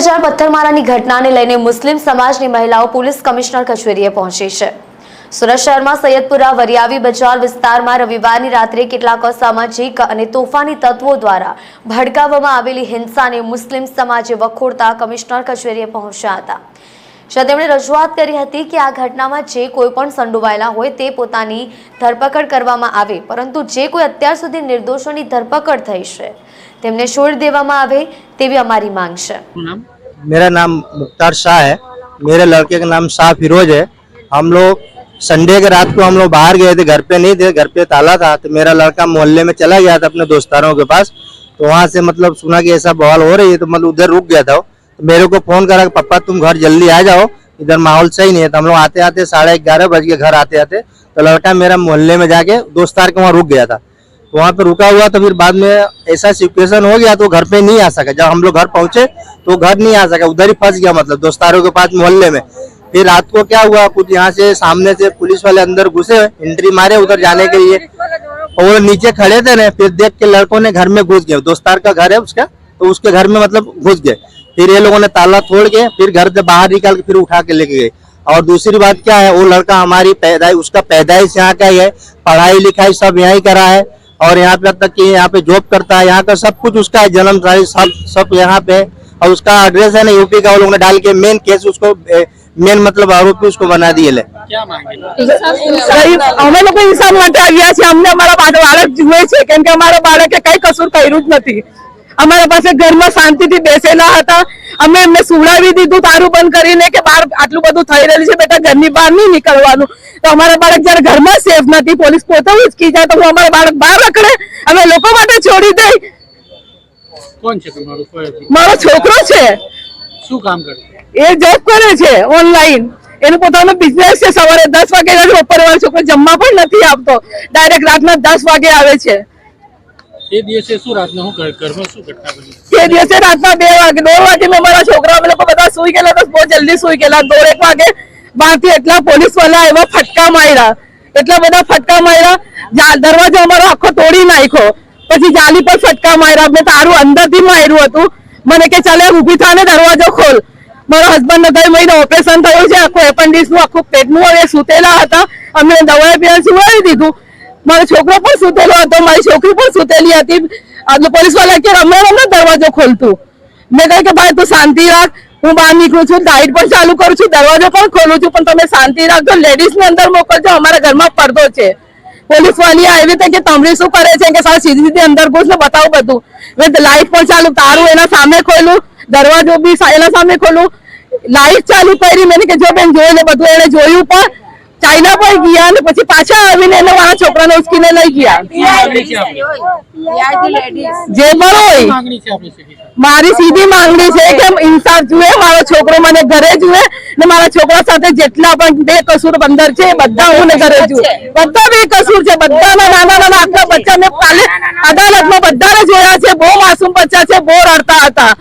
બજાર પથ્થરમારાની ઘટનાને લઈને મુસ્લિમ સમાજની મહિલાઓ પોલીસ કમિશનર કચેરીએ પહોંચી છે. સુરત શહેરમાં સૈયદપુરા વરિયાવી બજાર વિસ્તારમાં રવિવારની રાત્રે કેટલાક અસામાજિક અને તોફાની તત્વો દ્વારા ભડકાવવામાં આવેલી હિંસાને મુસ્લિમ સમાજે વખોડતા કમિશનર કચેરીએ પહોંચ્યા હતા. જ્યાં તેમણે રજૂઆત કરી હતી કે આ ઘટનામાં જે કોઈ પણ સંડોવાયેલા હોય તે પોતાની ધરપકડ કરવામાં આવે પરંતુ જે કોઈ અત્યાર સુધી નિર્દોષોની ધરપકડ થઈ છે તેમને છોડી દેવામાં આવે તેવી અમારી માંગ છે नाम मेरा नाम मुख्तार शाह है मेरे लड़के का नाम शाह फिरोज है हम लोग संडे के रात को हम लोग बाहर गए थे घर पे नहीं थे घर पे ताला था तो मेरा लड़का मोहल्ले में चला गया था अपने दोस्तारों के पास तो वहाँ से मतलब सुना कि ऐसा बवाल हो रही है तो मतलब उधर रुक गया था वो। तो मेरे को फ़ोन करा पापा, तुम घर जल्दी आ जाओ। इधर माहौल सही नहीं है तो हम लोग आते आते साढ़े ग्यारह बज के घर आते आते तो लड़का मेरा मोहल्ले में जाके दोस्तार के वहाँ रुक गया था। तो वहाँ पे रुका हुआ तो फिर बाद में ऐसा सिचुएशन हो गया तो घर पे नहीं आ सका। जब हम लोग घर पहुँचे तो घर नहीं आ सका। उधर ही फंस गया मतलब दोस्तारों के पास मोहल्ले में। फिर रात को क्या हुआ, कुछ यहाँ से सामने से पुलिस वाले अंदर घुसे एंट्री मारे उधर जाने के लिए। और वो नीचे खड़े थे ना, फिर देख के लड़कों ने घर में घुस गए। दोस्तार का घर है उसका तो उसके घर में मतलब घुस गए। फिर ये लोगों ने ताला तोड़ के फिर घर से बाहर निकाल के फिर उठा के लेके गए और दूसरी बात क्या है वो लड़का हमारी पैदाइश उसका पैदाइश यहाँ का ही है पढ़ाई लिखाई सब यहाँ ही करा है और यहाँ पे तक कि यहाँ पे जॉब करता है यहाँ का सब कुछ उसका है जन्म तारीख सब सब यहाँ पे है और उसका एड्रेस है ना यूपी का वो लोगों ने डाल के मेन केस उसको मेन मतलब आरोपी उसको बना दिए ले क्या मांगे ગરીબ અમે લોકો ઇન્સાન માટે આવ્યા છીએ અમને અમારા બાળ- બાળક જુએ છે કેમ કે અમારા બાળકે કઈ કસૂર કર્યું જ નથી અમારા પાસે ઘરમાં શાંતિથી બેસેલા હતા. અમે એમને સુવડાવી દીધું તારું બંધ કરીને કે બહાર આટલું બધું થઈ રહેલું છે બેટા ઘરની બહાર નહીં નીકળવાનું. તો અમારા બાળક જયારે ઘરમાં સેફ નથી પોલીસ પોતે ઉચકી જાય તો હું અમારા બાળક બહાર રખડે અમે લોકો માટે છોડી દઈ. કોણ છે મારો છોકરો છે. શું કામ કરે? એ જોબ કરે છે ઓનલાઈન એનો પોતાનો બિઝનેસ છે સવારે દસ વાગે બપોરે છોકરો જમવા પણ નથી આપતો ડાયરેક્ટ રાતના દસ વાગે આવે છે. તે દિવસે રાતના બે વાગે દોઢ વાગે મેં મારા છોકરા અમે લોકો બધા સુઈ ગયેલા તો બહુ જલ્દી સુઈ ગયેલા. દોઢ એક વાગે બહારથી એટલા પોલીસવાળા એવા ફટકા માર્યા. એટલા બધા ફટકા માર્યા. દરવાજો અમારો આખો તોડી નાખ્યો. પછી જાલી પર ફટકા માર્યા. મેં તારું અંદરથી માર્યું હતું. મને કે, ચાલે ઊભી થાય ને, દરવાજો ખોલ. મારો હસબન્ડ ને ગઈ મહિને ઓપરેશન થયું છે. આખું એપેન્ડિક્સનું, આખું પેટનું હવે સુતેલા હતા. અમને દવા પીવા સુવાડી દીધું. મારો છોકરો પણ સુતેલો હતો, મારી છોકરી પણ સુતેલી હતી. પોલીસવાળા કે રમે રમે, દરવાજો ખોલતું. મેં કહ્યું કે ભાઈ, તું શાંતિ રાખ. હું બહાર નીકળું છું લાઇટ પણ ચાલુ કરું છું, દરવાજો પણ ખોલું છું, પણ તમે શાંતિ રાખજો. લેડીઝ ને અંદર મોકલજો, અમારા ઘરમાં પડદો છે. પોલીસ વાળી આવી રીતે કે તમને શું કરે છે કે સારા સીધી સીધી અંદર ઘૂસ ને બતાવો બધું. મેં લાઇટ પણ ચાલુ, તારું એના સામે ખોલું, દરવાજો બી એના સામે ખોલું. લાઇટ ચાલુ કરી, મેં કે જો બેન જોયું ને બધું એને જોયું પણ ચાઇના પણ ગયા અને પછી પાછા આવીને એને મારા છોકરાને ઉચકીને લઈ ગયા. જે પણ હોય. મારી સીધી માંગણી છે કે ઇન્સાફ જુએ, મારો છોકરો મને ઘરે જુએ ને મારા છોકરા સાથે જેટલા પણ બે કસૂર બંદર છે બધા હું ઘરે જુએ. બધા બે કસૂર છે, બધાના નાના નાના આખા બચ્ચા ને કાલે અદાલતમાં બધાને જોયા છે, બહુ માસૂમ બચ્ચા છે, બહુ રડતા હતા.